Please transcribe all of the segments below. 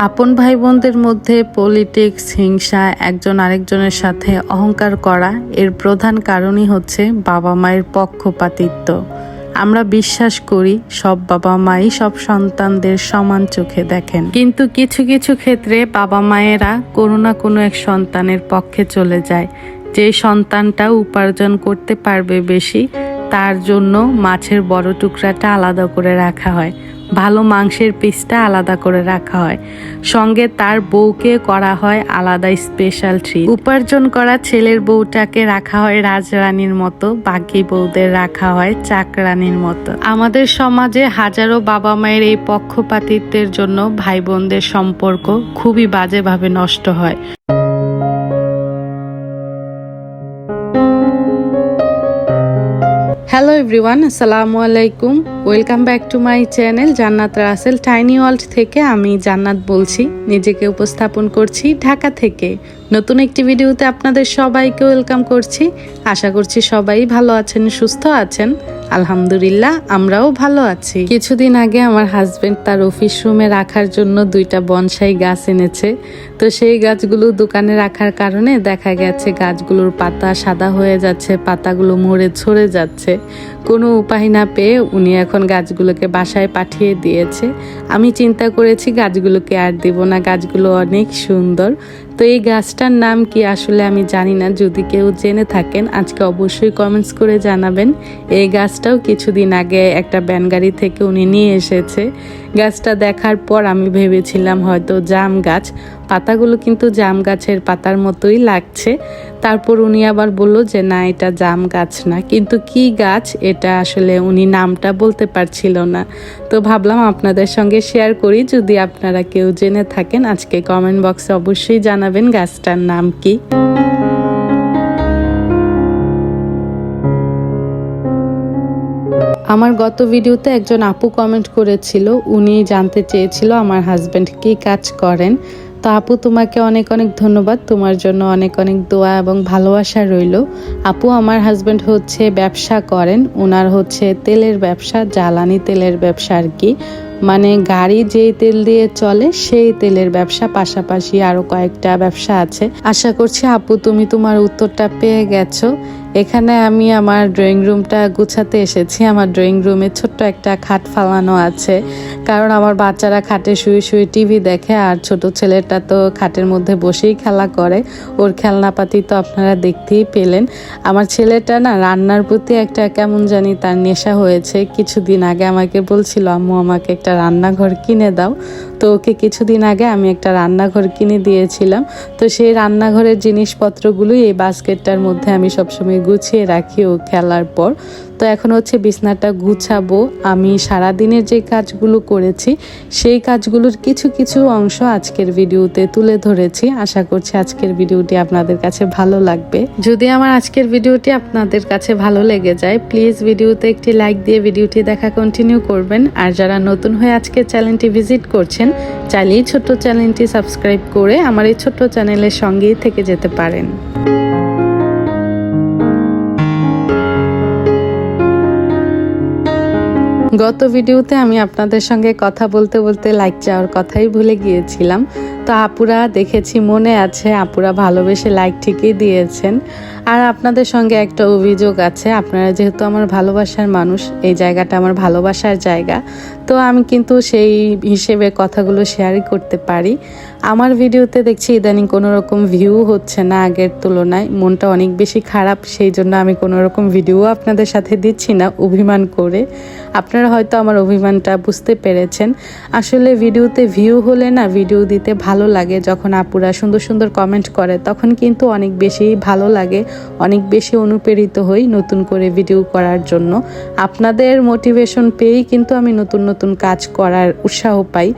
আপন ভাই বোনদের মধ্যে পলিটিক্স, হিংসা, একজন আরেকজনের সাথে অহংকার করা এর প্রধান কারণই হচ্ছে বাবা মায়ের পক্ষপাতিত্ব। আমরা বিশ্বাস করি সব বাবা মাই সব সন্তানদের সমান চোখে দেখেন। কিন্তু কিছু কিছু ক্ষেত্রে বাবা মায়েরা কোনো না কোনো এক সন্তানের পক্ষে চলে যায়। যে সন্তানটা উপার্জন করতে পারবে বেশি, তার জন্য মাছের বড় টুকরাটা আলাদা করে রাখা হয়। ভালো মাংসের পিসটা আলাদা করে রাখা হয়। সঙ্গে তার বউকে করা হয় আলাদা স্পেশাল ট্রিট উপার্জন করা ছেলের বউটাকে রাখা হয় রাজরানীর মতো, বাকি বউদের রাখা হয় চাকরানীর মতো। আমাদের সমাজে হাজারো বাবা মায়ের এই পক্ষপাতিত্বের জন্য ভাই বোনদের সম্পর্ক খুবই বাজেভাবে নষ্ট হয়। এভরিওয়ান আসসালামু আলাইকুম। Welcome back to my channel Jannat Rasel tiny world থেকে আমি জান্নাত বলছি, নিজেকে উপস্থাপন করছি ঢাকা থেকে। নতুন একটি ভিডিওতে আপনাদের সবাইকে ওয়েলকাম করছি। আশা করছি সবাই ভালো আছেন, সুস্থ আছেন। আলহামদুলিল্লাহ, আমরাও ভালো আছি। কিছুদিন আগে আমার হাজবেন্ড তার অফিস রুমে রাখার জন্য দুইটা বনসাই গাছ এনেছে। তো সেই গাছগুলো দোকানে রাখার কারণে দেখা গেছে গাছগুলোর পাতা সাদা হয়ে যাচ্ছে, পাতাগুলো মরে ঝরে যাচ্ছে। কোনো উপায় না পেয়ে উনি এখন গাছগুলোকে বাসায় পাঠিয়ে দিয়েছে। আমি চিন্তা করেছি গাছগুলোকে আর দেব না, গাছগুলো অনেক সুন্দর। তো এই গাছটার নাম কি আসলে আমি জানি না, যদি কেউ জেনে থাকেন, আজকে অবশ্যই কমেন্টস করে জানাবেন। এই গাছটাও কিছুদিন আগে একটা ব্যানগাড়ি থেকে উনি নিয়ে এসেছে। গাছটা দেখার পর আমি ভেবেছিলাম হয়তো জাম গাছ, পাতাগুলো কিন্তু জাম গাছের পাতার মতোই লাগছে। তারপর উনি আবার বলল যে, না, এটা জাম গাছ না। কিন্তু কি গাছ, এটা আসলে উনি নামটা বলতে পারছিল না। তো ভাবলাম আপনাদের সঙ্গে শেয়ার করি। যদি আপনারা কেউ জেনে থাকেন, আজকে কমেন্ট বক্সে অবশ্যই জানাবেন গাছটার নাম কি। আমার গত ভিডিওতে একজন আপু কমেন্ট করেছিল, উনি জানতে চেয়েছিল আমার হাজব্যান্ড কি কাজ করেন। তো আপু তোমাকে অনেক অনেক ধন্যবাদ, তোমার জন্য অনেক অনেক দোয়া এবং ভালোবাসা রইল। আপু আমার হাজব্যান্ড হচ্ছে ব্যবসা করেন ওনার হচ্ছে তেলের ব্যবসা, জ্বালানি তেলের ব্যবসা আর কি। মানে গাড়ি যেই তেল দিয়ে চলে, সেই তেলের ব্যবসা, পাশাপাশি আরও কয়েকটা ব্যবসা আছে। আশা করছি আপু তুমি তোমার উত্তরটা পেয়ে গেছো। এখানে আমি আমার ড্রয়িং রুমটা গুছাতে এসেছি। আমার ড্রয়িং রুমে ছোট্ট একটা খাট ফালানো আছে। কারণ আমার বাচ্চারা খাটে শুয়ে শুয়ে টিভি দেখে আর ছোট ছেলেটা তো খাটের মধ্যে বসেই খেলা করে। ওর খেলনাপাতি তো আপনারা দেখতেই পেলেন। আমার ছেলেটা না রান্নার প্রতি একটা কেমন জানি তার নেশা হয়েছে। কিছুদিন আগে আমাকে বলছিল, আম্মু, আমাকে একটা রান্নাঘর কিনে দাও। তো ওকে কিছুদিন আগে আমি একটা রান্নাঘর কিনে দিয়েছিলাম। তো সেই রান্নাঘরের জিনিসপত্রগুলোই এই বাস্কেটটার মধ্যে আমি সবসময় গুছিয়ে রাখি ও খেলার পর। তো এখন হচ্ছে বিছনাটা গুছাবো। আমি সারা দিনের যে কাজগুলো করেছি, সেই কাজগুলোর কিছু কিছু অংশ আজকের ভিডিওতে তুলে ধরেছি। আশা করছি আজকের ভিডিওটি আপনাদের কাছে ভালো লাগবে। যদি আমার আজকের ভিডিওটি আপনাদের কাছে ভালো লেগে যায়, প্লিজ ভিডিওতে একটি লাইক দিয়ে ভিডিওটি দেখা কন্টিনিউ করবেন। আর যারা নতুন হয়ে আজকের চ্যানেলটি ভিজিট করছেন, চাইলেই ছোট্ট চ্যানেলটি সাবস্ক্রাইব করে আমার এই ছোট্ট চ্যানেলের সঙ্গেই থেকে যেতে পারেন। গত ভিডিওতে আমি আপনাদের সঙ্গে কথা বলতে বলতে লাইক চাওয়ার কথাই ভুলে গিয়েছিলাম। তো আপুরা দেখেছি মনে আছে, আপুরা ভালোবেসে লাইক ঠিকই দিয়েছেন। আর আপনাদের সঙ্গে একটা অভিযোগ আছে, আপনারা যেহেতু আমার ভালোবাসার মানুষ, এই জায়গাটা আমার ভালোবাসার জায়গা। তো আমি কিন্তু সেই হিসেবে কথাগুলো শেয়ারই করতে পারি। আমার ভিডিওতে দেখছি ইদানিং কোনো রকম ভিউ হচ্ছে না আগের তুলনায়। মনটা অনেক বেশি খারাপ, সেই জন্য আমি কোনো রকম ভিডিও আপনাদের সাথে দিচ্ছি না, অভিমান করে। আপনারা হয়তো আমার অভিমানটা বুঝতে পেরেছেন। আসলে ভিডিওতে ভিউ হলে না ভিডিও দিতে ভালো লাগে। যখন আপুরা সুন্দর সুন্দর কমেন্ট করে, তখন কিন্তু অনেক বেশি ভালো লাগে, অনেক বেশি অনুপ্রেরিত হই নতুন করে ভিডিও করার জন্য। আপনাদের মোটিভেশন পেয়েই কিন্তু আমি নতুন নতুন কাজ করার উৎসাহ পাই।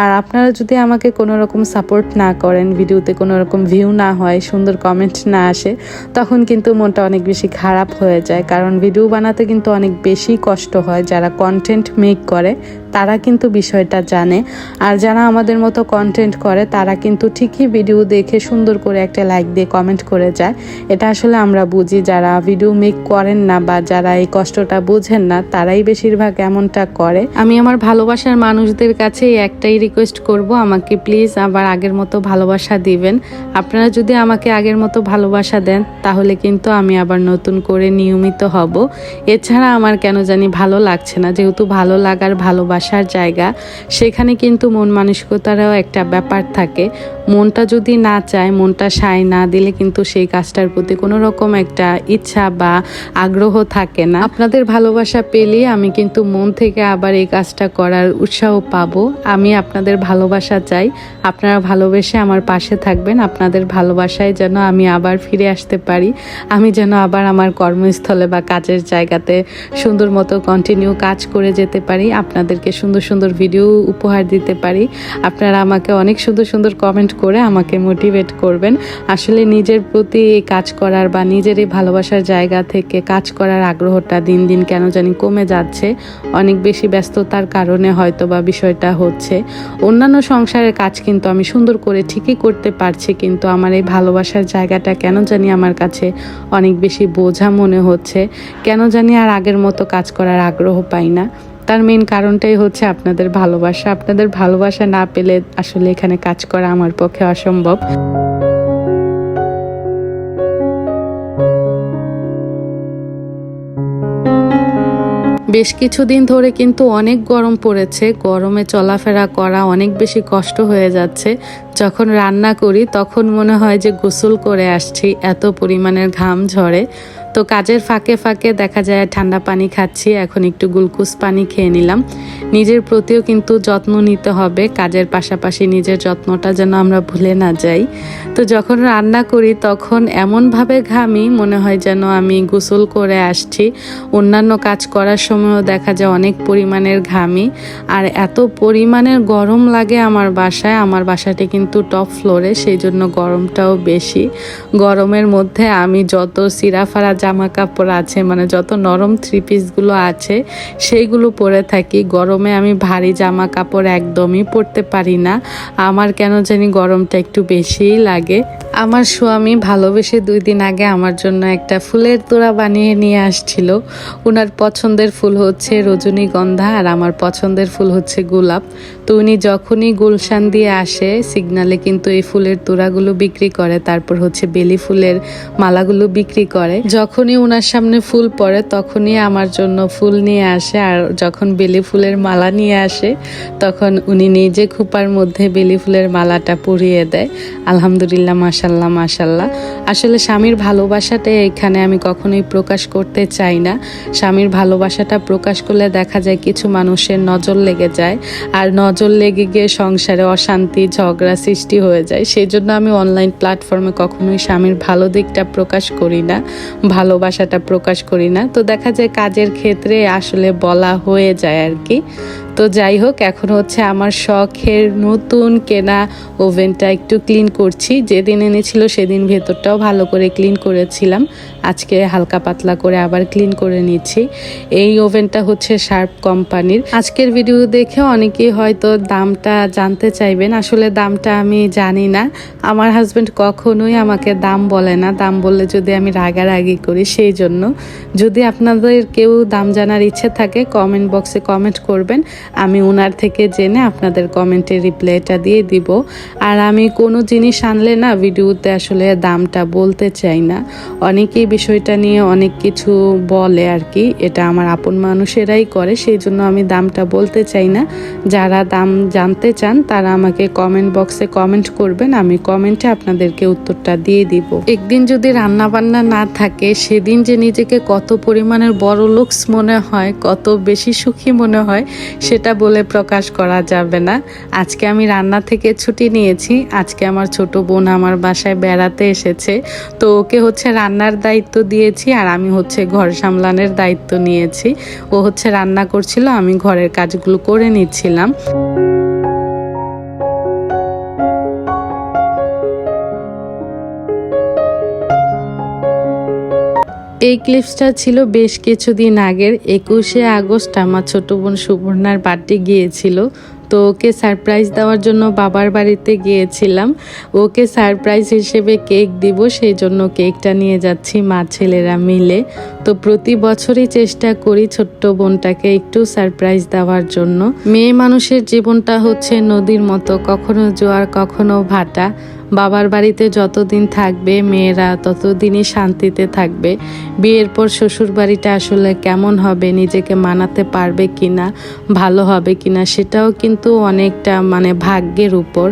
আর আপনারা যদি আমাকে কোনো রকম সাপোর্ট না করেন ভিডিওতে কোনো রকম ভিউ না হয়, সুন্দর কমেন্ট না আসে, তখন কিন্তু মনটা অনেক বেশি খারাপ হয়ে যায়। কারণ ভিডিও বানাতে কিন্তু অনেক বেশি কষ্ট হয় যারা কন্টেন্ট মেক করে। তারা কিন্তু বিষয়টা জানে। আর যারা আমাদের মতো কন্টেন্ট করে, তারা কিন্তু ঠিকই ভিডিও দেখে সুন্দর করে একটা লাইক দিয়ে কমেন্ট করে যায়। এটা আসলে আমরা বুঝি, যারা ভিডিও মেক করেন না বা যারা এই কষ্টটা বুঝেন না, তারাই বেশিরভাগ এমনটা করে। আমি আমার ভালোবাসার মানুষদের কাছে একটাই রিকোয়েস্ট করব, আমাকে প্লিজ আবার আগের মতো ভালোবাসা দিবেন। আপনারা যদি আমাকে আগের মতো ভালোবাসা দেন, তাহলে কিন্তু আমি আবার নতুন করে নিয়মিত হব। এছাড়া আমার কেন জানি ভালো লাগছে না, যেহেতু ভালো লাগার ভালোবাসার জায়গা সেখানে কিন্তু মন মানসিকতারও একটা ব্যাপার থাকে। মনটা যদি না চায়, মনটা সায় না দিলে কিন্তু সেই কাজটার প্রতি কোনো রকম একটা ইচ্ছা বা আগ্রহ থাকে না। আপনাদের ভালোবাসা পেলে আমি কিন্তু মন থেকে আবার এই কাজটা করার উৎসাহ পাবো। আমি আপনাদের ভালোবাসা চাই। আপনারা ভালোবেসে আমার পাশে থাকবেন। আপনাদের ভালোবাসায় যেন আমি আবার ফিরে আসতে পারি। আমি যেন আবার আমার কর্মস্থলে বা কাজের জায়গাতে সুন্দর মতো কন্টিনিউ কাজ করে যেতে পারি। আপনাদেরকে সুন্দর সুন্দর ভিডিও উপহার দিতে পারি। আপনারা আমাকে অনেক সুন্দর সুন্দর কমেন্ট করে আমাকে মোটিভেট করবেন। আসলে নিজের প্রতি কাজ করার বা নিজের এই ভালোবাসার জায়গা থেকে কাজ করার আগ্রহটা দিন দিন কেন জানি কমে যাচ্ছে। অনেক বেশি ব্যস্ততার কারণে হয়তো বা বিষয়টা হচ্ছে। অন্যান্য সংসারের কাজ কিন্তু আমি সুন্দর করে ঠিকই করতে পারছি, কিন্তু আমার এই ভালোবাসার জায়গাটা কেন জানি আমার কাছে অনেক বেশি বোঝা মনে হচ্ছে। কেন জানি আর আগের মতো কাজ করার আগ্রহ পাই না। তার মেন কারণটাই হচ্ছে আপনাদের ভালোবাসা। আপনাদের ভালোবাসা না পেলে আসলে এখানে কাজ করা আমার পক্ষে অসম্ভব। বেশ কিছুদিন ধরে কিন্তু অনেক গরম পড়েছে। গরমে চলাফেরা করা অনেক বেশি কষ্ট হয়ে যাচ্ছে। যখন রান্না করি, তখন মনে হয় যে গোসল করে আসছি, এত পরিমাণের ঘাম ঝরে। তো কাজের ফাঁকে ফাঁকে দেখা যায় ঠান্ডা পানি খাচ্ছি, এখন একটু গ্লুকোজ পানি খেয়ে নিলাম। নিজের প্রতিও কিন্তু যত্ন নিতে হবে, কাজের পাশাপাশি নিজের যত্নটা যেন আমরা ভুলে না যাই। তো যখন রান্না করি, তখন এমনভাবে ঘামি, মনে হয় যেন আমি গোসল করে আসছি। অন্যান্য কাজ করার সময়ও দেখা যায় অনেক পরিমাণের ঘামি, আর এত পরিমাণের গরম লাগে আমার বাসায়, আমার বাসাটি কিন্তু টপ ফ্লোরে, সেই জন্য গরমটাও বেশি। গরমের মধ্যে আমি যত সিরাফারা জামা কাপড় আছে মানে যত নরম থ্রি পিসগুলো আছে, সেইগুলো পরে থাকি। গরমে আমি ভারী জামা কাপড় একদমই পরতে পারি না। আমার কেন জানি গরমটা একটু বেশিই লাগে। আমার স্বামী ভালোবেসে দুই দিন আগে আমার জন্য একটা ফুলের তোড়া বানিয়ে নিয়ে আসছিল। ওনার পছন্দের ফুল হচ্ছে রজনীগন্ধা আর আমার পছন্দের ফুল হচ্ছে গোলাপ। তো উনি যখনই গুলশান দিয়ে আসে, সিগনালে কিন্তু এই ফুলের তোড়াগুলো বিক্রি করে, তারপর হচ্ছে বেলি ফুলের মালাগুলো বিক্রি করে। যখনই ওনার সামনে ফুল পড়ে, তখনই আমার জন্য ফুল নিয়ে আসে, আর যখন বেলি ফুলের মালা নিয়ে আসে, তখন উনি নিজে খোপার মধ্যে বেলি ফুলের মালাটা পরিয়ে দেয়। আলহামদুলিল্লাহ মাসাল্লাহ মাসাল্লাহ আসলে স্বামীর ভালোবাসাটা এখানে আমি কখনোই প্রকাশ করতে চাই না। স্বামীর ভালোবাসাটা প্রকাশ করলে দেখা যায় কিছু মানুষের নজর লেগে যায়, আর নজর লেগে গিয়ে সংসারে অশান্তি, ঝগড়া সৃষ্টি হয়ে যায়। সেই জন্য আমি অনলাইন প্ল্যাটফর্মে কখনোই স্বামীর ভালো দিকটা প্রকাশ করি না, ভালোবাসাটা প্রকাশ করি না। তো দেখা যায় কাজের ক্ষেত্রে আসলে বলা হয়ে যায় আর কি। তো যাই হোক, এখন হচ্ছে আমার শখের নতুন কেনা ওভেনটা একটু ক্লিন করছি। যেদিন এনেছিল সেদিন ভেতরটাও ভালো করে ক্লিন করেছিলাম। আজকে হালকা পাতলা করে আবার ক্লিন করে নিচ্ছি। এই ওভেনটা হচ্ছে শার্প কোম্পানির। আজকের ভিডিও দেখে অনেকেই হয়তো দামটা জানতে চাইবেন। আসলে দামটা আমি জানি না। আমার হাজব্যান্ড কখনোই আমাকে দাম বলে না। দাম বললে যদি আমি রাগারাগি করি, সেই জন্য। যদি আপনাদের কেউ দাম জানার ইচ্ছে থাকে কমেন্ট বক্সে কমেন্ট করবেন। আমি ওনার থেকে জেনে আপনাদের কমেন্টে রিপ্লাইটা দিয়ে দিব। আর আমি কোনো জিনিস আনলে না, ভিডিওতে আসলে দামটা বলতে চাই না। অনেকেই বিষয়টা নিয়ে অনেক কিছু বলে আর কি, এটা আমার আপন মানুষেরাই করে, সেই জন্য আমি দামটা বলতে চাই না। যারা দাম জানতে চান, তারা আমাকে কমেন্ট বক্সে কমেন্ট করবেন, আমি কমেন্টে আপনাদেরকে উত্তরটা দিয়ে দিব। একদিন যদি রান্না বান্না না থাকে, সেদিন যে নিজেকে কত পরিমাণের বড় লুকস মনে হয়, কত বেশি সুখী মনে হয় সেটা বলে প্রকাশ করা যাবে না। আজকে আমি রান্না থেকে ছুটি নিয়েছি। আজকে আমার ছোট বোন আমার বাসায় বেড়াতে এসেছে। তো ওকে হচ্ছে রান্নার দায়িত্ব দিয়েছি আর আমি হচ্ছে ঘর সামলানোর দায়িত্ব নিয়েছি। ও হচ্ছে রান্না করছিল, আমি ঘরের কাজগুলো করে নিচ্ছিলাম। এই ক্লিপসটা ছিল বেশ কিছুদিন আগের, একুশে আগস্ট আমার ছোট বোন সুবর্ণার বার্থডে গিয়েছিল। তো ওকে সারপ্রাইজ দেওয়ার জন্য বাবার বাড়িতে গিয়েছিলাম। ওকে সারপ্রাইজ হিসেবে কেক দিব, সেই জন্য কেকটা নিয়ে যাচ্ছি মা ছেলেরা মিলে। তো প্রতি বছরই চেষ্টা করি ছোট্ট বোনটাকে একটু সারপ্রাইজ দেওয়ার জন্য। মেয়ে মানুষের জীবনটা হচ্ছে নদীর মতো, কখনো জোয়ার, কখনো ভাটা। বাবার বাড়িতে যতদিন থাকবে, মেয়েরা ততদিনই শান্তিতে থাকবে। বিয়ের পর শ্বশুর বাড়িটা আসলে কেমন হবে, নিজেকে মানাতে পারবে কিনা, ভালো হবে কিনা, সেটাও কিন্তু অনেকটা মানে ভাগ্যের উপর।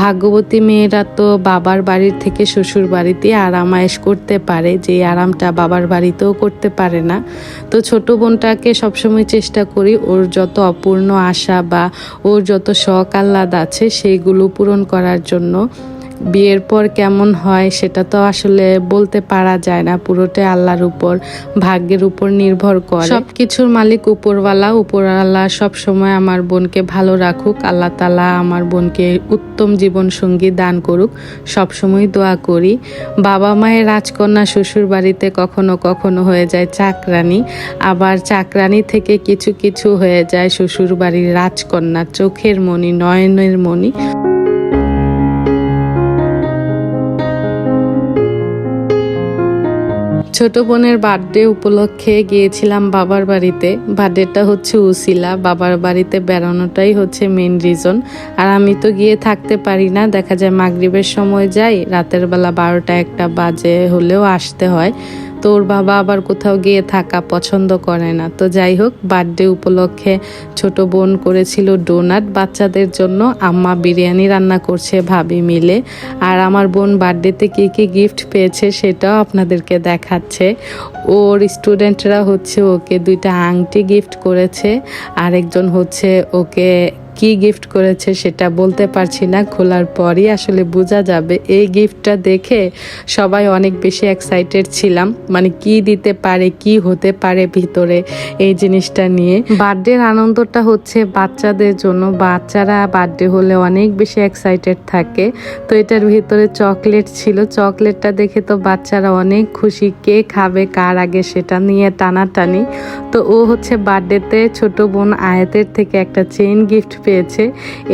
ভাগ্যবতী মেয়েরা তো বাবার বাড়ির থেকে শ্বশুর বাড়িতে আরামায়েশ করতে পারে যে আরামটা বাবার বাড়িতেও করতে পারে না। তো ছোট বোনটাকে সবসময় চেষ্টা করি, ওর যত অপূর্ণ আশা বা ওর যত শখ আহ্লাদ আছে, সেইগুলো পূরণ করার জন্য। বিয়ের পর কেমন হয় সেটা তো আসলে বলতে পারা যায় না। পুরোটাই আল্লাহর উপর, ভাগ্যের উপর নির্ভর করে। সব কিছুর মালিক উপরওয়ালা উপরওয়ালা সব সময় আমার বোনকে ভালো রাখুক, আল্লাহ তালা আমার বোনকে উত্তম জীবন সঙ্গী দান করুক সব সময় দোয়া করি। বাবা মায়ের রাজকন্যা শ্বশুর বাড়িতে কখনো কখনো হয়ে যায় চাকরানি, আবার চাকরানি থেকে কিছু কিছু হয়ে যায় শ্বশুর বাড়ির রাজকন্যা, চোখের মণি, নয়নের মণি। ছোট বোনের বার্থডে উপলক্ষে গিয়েছিলাম বাবার বাড়িতে। বার্থডেটা হচ্ছে উসিলা, বাবার বাড়িতে বেড়ানোটাই হচ্ছে মেন রিজন আর আমি তো গিয়ে থাকতে পারি না, দেখা যায় মাগরিবের সময় যাই, রাতের বেলা বারোটা একটা বাজে হলেও আসতে হয়। তো ওর বাবা আবার কোথাও গিয়ে থাকা পছন্দ করে না। তো যাই হোক বার্থডে উপলক্ষে ছোট বোন করেছিল ডোনাট বাচ্চাদের জন্য আম্মা বিরিয়ানি রান্না করছে ভাবি মিলে। আর আমার বোন বার্থডেতে কী কী গিফট পেয়েছে সেটাও আপনাদেরকে দেখাচ্ছে। ওর স্টুডেন্টরা হচ্ছে ওকে দুইটা আংটি গিফট করেছে। আরেকজন হচ্ছে ওকে কি গিফট করেছে সেটা বলতে পারছি না। খোলার পরই আসলে বোঝা যাবে। এই গিফটটা দেখে সবাই অনেক বেশি এক্সাইটেড ছিলাম। মানে কি দিতে পারে, কি হতে পারে ভিতরে এই জিনিসটা নিয়ে। বার্থডের আনন্দটা হচ্ছে বাচ্চাদের জন্য। বাচ্চারা বার্থডে হলে অনেক বেশি এক্সাইটেড থাকে। তো এটার ভিতরে চকলেট ছিল। চকলেটটা দেখে তো বাচ্চারা অনেক খুশি। কে খাবে, কার আগে সেটা নিয়ে টানাটানি। তো ও হচ্ছে বার্থডেতে ছোট বোন আয়াতের থেকে একটা চেইন গিফট পেয়েছে।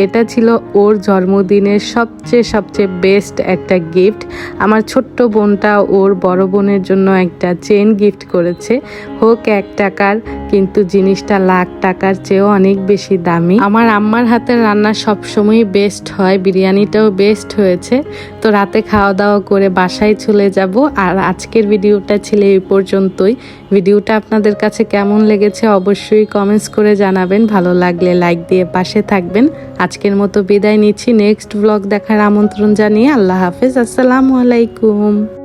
এটা ছিল ওর জন্মদিনের সবচেয়ে সবচেয়ে বেস্ট একটা গিফট আমার ছোট্ট বোনটা ওর বড় বোনের জন্য একটা চেন গিফট করেছে। হোক এক টাকার, কিন্তু জিনিসটা লাখ টাকার চেয়েও অনেক বেশি দামি। আমার আম্মার হাতের রান্না সবসময় বেস্ট হয়, বিরিয়ানিটাও বেস্ট হয়েছে। তো রাতে খাওয়া দাওয়া করে বাসায় চলে যাব। আর আজকের ভিডিওটা ছিল এই পর্যন্তই। ভিডিওটা আপনাদের কাছে কেমন লেগেছে অবশ্যই কমেন্টস করে জানাবেন। ভালো লাগলে লাইক দিয়ে পাশে থাকবেন। আজকের মতো বিদায় নিচ্ছি। নেক্সট ব্লগ দেখার আমন্ত্রণ জানিয়ে আল্লাহ হাফেজ। আসসালামু আলাইকুম।